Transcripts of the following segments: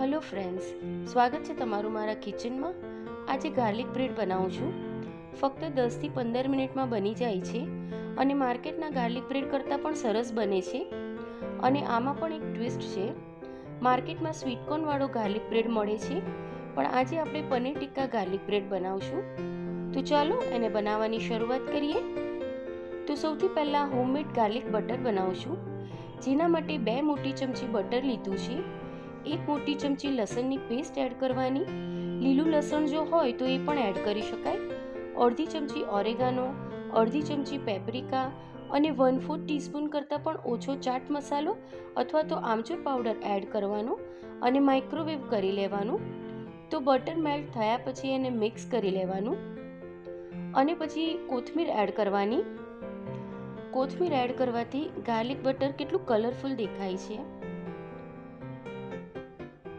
Hello friends, સ્વાગત છે તમારું મારા કિચનમાં. આજે ગાર્લિક બ્રેડ બનાવું છું. ફક્ત દસથી પંદર મિનિટમાં બની જાય છે અને માર્કેટના ગાર્લિક બ્રેડ કરતાં પણ સરસ બને છે. અને આમાં પણ એક ટ્વિસ્ટ છે. માર્કેટમાં સ્વીટકોર્નવાળો ગાર્લિક બ્રેડ મળે છે, પણ આજે આપણે પનીર ટિક્કા ગાર્લિક બ્રેડ બનાવશું. તો ચાલો એને બનાવવાની શરૂઆત કરીએ. તો સૌથી પહેલાં હોમમેડ ગાર્લિક બટર બનાવશું જેના માટે બે મોટી ચમચી બટર લીધું છે. એક મોટી ચમચી લસણની પેસ્ટ એડ કરવાની. લીલું લસણ જો હોય તો એ પણ એડ કરી શકાય. અડધી ચમચી ઓરેગાનો, અડધી ચમચી પેપ્રિકા અને વન ફોર્થ ટીસ્પૂન કરતાં પણ ઓછો ચાટ મસાલો અથવા તો આમચૂર પાવડર એડ કરવાનો અને માઇક્રોવેવ કરી લેવાનું. તો બટર મેલ્ટ થયા પછી એને મિક્સ કરી લેવાનું. અને પછી કોથમીર એડ કરવાની. કોથમીર એડ કરવાથી ગાર્લિક બટર કેટલું કલરફુલ દેખાય છે.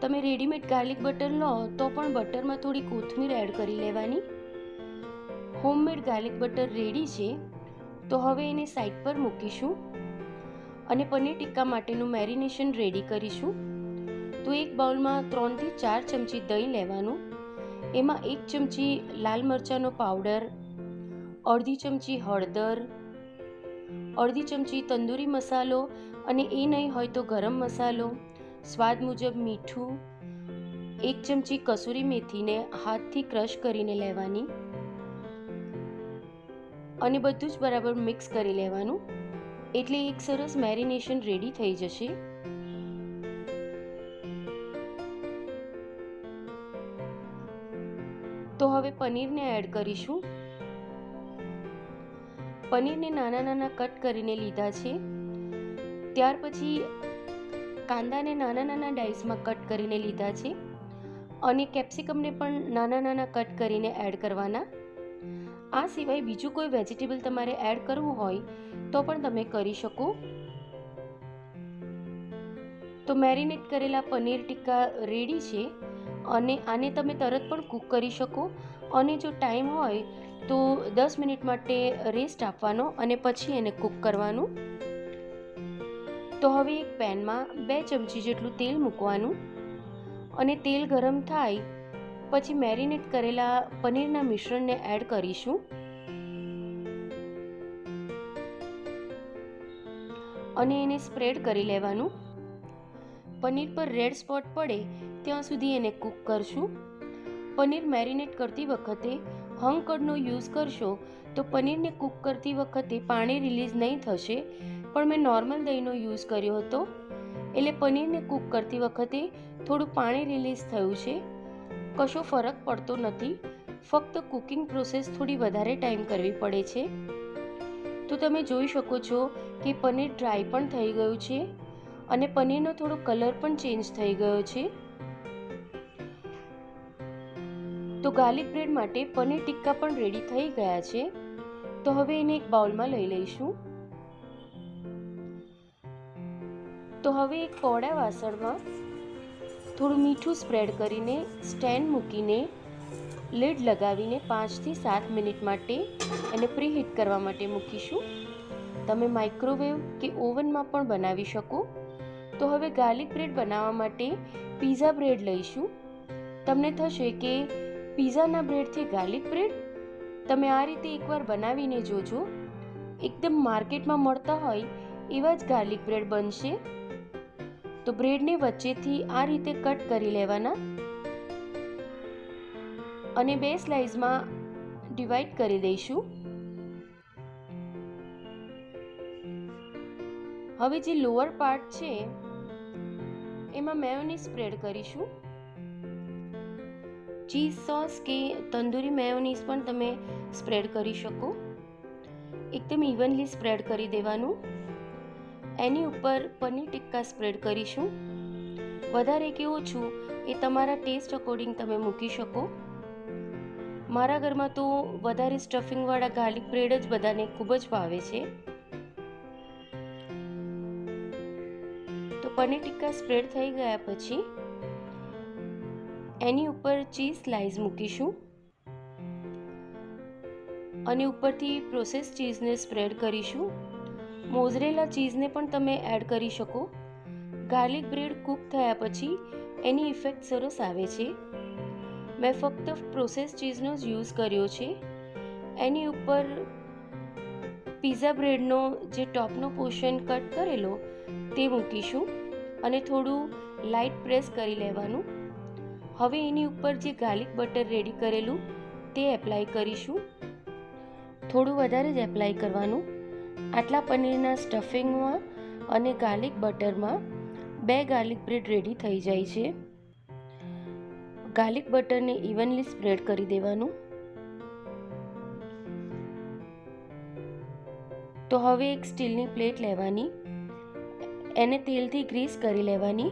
તમે રેડીમેડ ગાર્લિક બટર લો, તો પણ બટરમાં થોડી કોથમીર એડ કરી લેવાની. હોમમેડ ગાર્લિક બટર રેડી છે, તો હવે એને સાઈડ પર મૂકીશું. અને પનીર ટિક્કા માટેનું મેરિનેશન રેડી કરીશું. તો એક બાઉલમાં ત્રણથી ચાર ચમચી દહીં લેવાનું. એમાં એક ચમચી લાલ મરચાંનો પાવડર અડધી ચમચી હળદર, અડધી ચમચી તંદૂરી મસાલો અને એ નહીં હોય તો ગરમ મસાલો. સ્વાદ મુજબ મીઠું, એક ચમચી કસૂરી મેથીને હાથથી ક્રશ કરીને લેવાની અને બધું જ બરાબર મિક્સ કરી લેવાનું. એટલે એક સરસ મેરિનેશન રેડી થઈ જશે. તો હવે પનીરને એડ કરીશું. પનીરને નાના નાના કટ કરીને લીધા છે. ત્યાર પછી કાંદાને નાના નાના ડાઈસમાં કટ કરીને લીધા છે અને કેપ્સિકમને પણ નાના નાના કટ કરીને એડ કરવાના. આ સિવાય બીજું કોઈ વેજીટેબલ તમારે એડ કરવું હોય તો પણ તમે કરી શકો. તો મેરિનેટ કરેલા પનીર ટિક્કા રેડી છે અને આને તમે તરત પણ કૂક કરી શકો અને જો ટાઈમ હોય તો દસ મિનિટ માટે રેસ્ટ આપવાનો અને પછી એને કૂક કરવાનું. તો હવે એક પેનમાં બે ચમચી જેટલું તેલ મૂકવાનું અને તેલ ગરમ થાય પછી મેરિનેટ કરેલા પનીરના મિશ્રણને એડ કરીશું. અને એને સ્પ્રેડ કરી લેવાનું. પનીર પર રેડ સ્પોટ પડે ત્યાં સુધી એને કૂક કરશું. પનીર મેરિનેટ કરતી વખતે હંકડનો યુઝ કરશો તો પનીરને કૂક કરતી વખતે પાણી રિલીઝ નહીં થશે. પણ મેં નોર્મલ દહીંનો યુઝ કર્યો હતો. એટલે પનીરને કૂક કરતી વખતે થોડું પાણી રિલીઝ થયું છે. કશો ફરક પડતો નથી. ફક્ત કુકિંગ પ્રોસેસ થોડી વધારે ટાઈમ કરવી પડે છે. તો તમે જોઈ શકો છો કે પનીર ડ્રાય પણ થઈ ગયું છે અને પનીરનો થોડો કલર પણ ચેન્જ થઈ ગયો છે. તો ગાર્લિક બ્રેડ માટે પનીર ટિક્કા પણ રેડી થઈ ગયા છે. તો હવે એને એક બાઉલમાં લઈ લઈશું. તો હવે એક કોળા વાસણમાં થોડું મીઠું સ્પ્રેડ કરીને સ્ટેન્ડ મૂકીને લીડ લગાવીને પાંચથી સાત મિનિટ માટે એને પ્રીહીટ કરવા માટે મૂકીશું. તમે માઇક્રોવેવ કે ઓવનમાં પણ બનાવી શકો. તો હવે ગાર્લિક બ્રેડ બનાવવા માટે પીઝા બ્રેડ લઈશું. તમને થશે કે પીઝાના બ્રેડથી ગાર્લિક બ્રેડ? તમે આ રીતે એકવાર બનાવીને જોજો. એકદમ માર્કેટમાં મળતા હોય એવા જ ગાર્લિક બ્રેડ બનશે. તો બ્રેડને વચ્ચેથી આ રીતે કટ કરી લેવાના અને બે સ્લાઇસમાં ડિવાઈડ કરી દઈશું. હવે જે લોઅર પાર્ટ છે, એમાં મેયોનીઝ સ્પ્રેડ કરીશું. ચીઝ, સોસ કે તંદૂરી મેયોનીઝ પણ તમે સ્પ્રેડ કરી શકો. એકદમ ઇવનલી સ્પ્રેડ કરી દેવાનું. એની ઉપર પનીર ટિક્કા સ્પ્રેડ કરીશું. વધારે કે ઓછું એ તમારા ટેસ્ટ અકોર્ડિંગ તમે મૂકી શકો. મારા ઘરમાં તો વધારે સ્ટફિંગવાળા ગાર્લિક બ્રેડ જ બધાને ખૂબ જ ભાવે છે. તો પનીર ટિક્કા સ્પ્રેડ થઈ ગયા પછી એની ઉપર ચીઝ સ્લાઇસ મૂકીશું. અને ઉપરથી પ્રોસેસ ચીઝને સ્પ્રેડ કરીશું. મોઝરેલા ચીઝને પણ તમે એડ કરી શકો. ગાર્લિક બ્રેડ કૂક થયા પછી એની ઇફેક્ટ સરસ આવે છે. મેં ફક્ત પ્રોસેસ ચીઝનો જ યુઝ કર્યો છે. એની ઉપર પીઝા બ્રેડનો જે ટોપનો પોર્શન કટ કરેલો, તે મૂકીશું. અને થોડું લાઇટ પ્રેસ કરી લેવાનું. હવે એની ઉપર જે ગાર્લિક બટર રેડી કરેલું, તે એપ્લાય કરીશું. થોડું વધારે જ એપ્લાય કરવાનું. આટલા પનીરના સ્ટફિંગમાં અને ગાર્લિક બટરમાં બે ગાર્લિક બ્રેડ રેડી થઈ જાય છે. ગાર્લિક બટરને ઇવનલી સ્પ્રેડ કરી દેવાનું. તો હવે એક સ્ટીલની પ્લેટ લેવાની. એને તેલથી ગ્રીસ કરી લેવાની.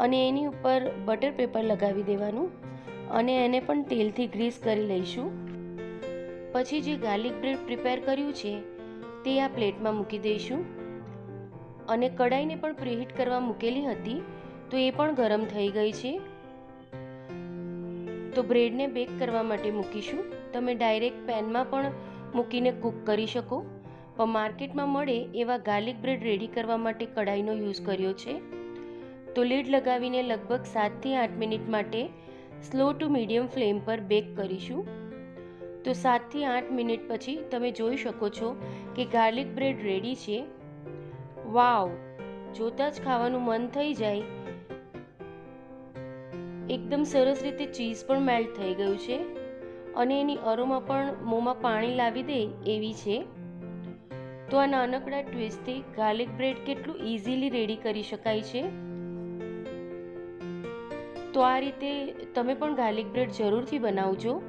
અને એની ઉપર બટર પેપર લગાવી દેવાનું અને એને પણ તેલથી ગ્રીસ કરી લઈશું. પછી જે ગાર્લિક બ્રેડ પ્રિપેર કર્યું છે, તે આ પ્લેટમાં મૂકી દઈશું. અને કડાઈને પણ પ્રીહીટ કરવા મૂકેલી હતી, તો એ પણ ગરમ થઈ ગઈ છે. તો બ્રેડને બેક કરવા માટે મૂકીશું. તમે ડાયરેક્ટ પેનમાં પણ મૂકીને કૂક કરી શકો. પણ માર્કેટમાં મળે એવા ગાર્લિક બ્રેડ રેડી કરવા માટે કડાઈનો યુઝ કર્યો છે. તો લીડ લગાવીને લગભગ સાતથી આઠ મિનિટ માટે સ્લો ટુ મીડિયમ ફ્લેમ પર બેક કરીશું. તો સાતથી આઠ મિનિટ પછી તમે જોઈ શકો છો કે ગાર્લિક બ્રેડ રેડી છે. વાવ! જોતાં જ ખાવાનું મન થઈ જાય. એકદમ સરસ રીતે ચીઝ પણ મેલ્ટ થઈ ગયું છે અને એની અરોમાં પણ મોંમાં પાણી લાવી દે એવી છે. તો આ નાનકડા ટ્વિસ્ટથી ગાર્લિક બ્રેડ કેટલું ઇઝીલી રેડી કરી શકાય છે. તો આ રીતે તમે પણ ગાર્લિક બ્રેડ જરૂરથી બનાવજો.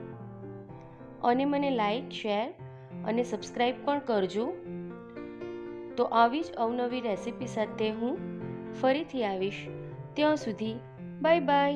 અને મને લાઈક, શેર અને સબસ્ક્રાઈબ પણ કરજો. તો આવી જ અવનવી રેસીપી સાથે હું ફરીથી આવીશ. ત્યાં સુધી બાય બાય.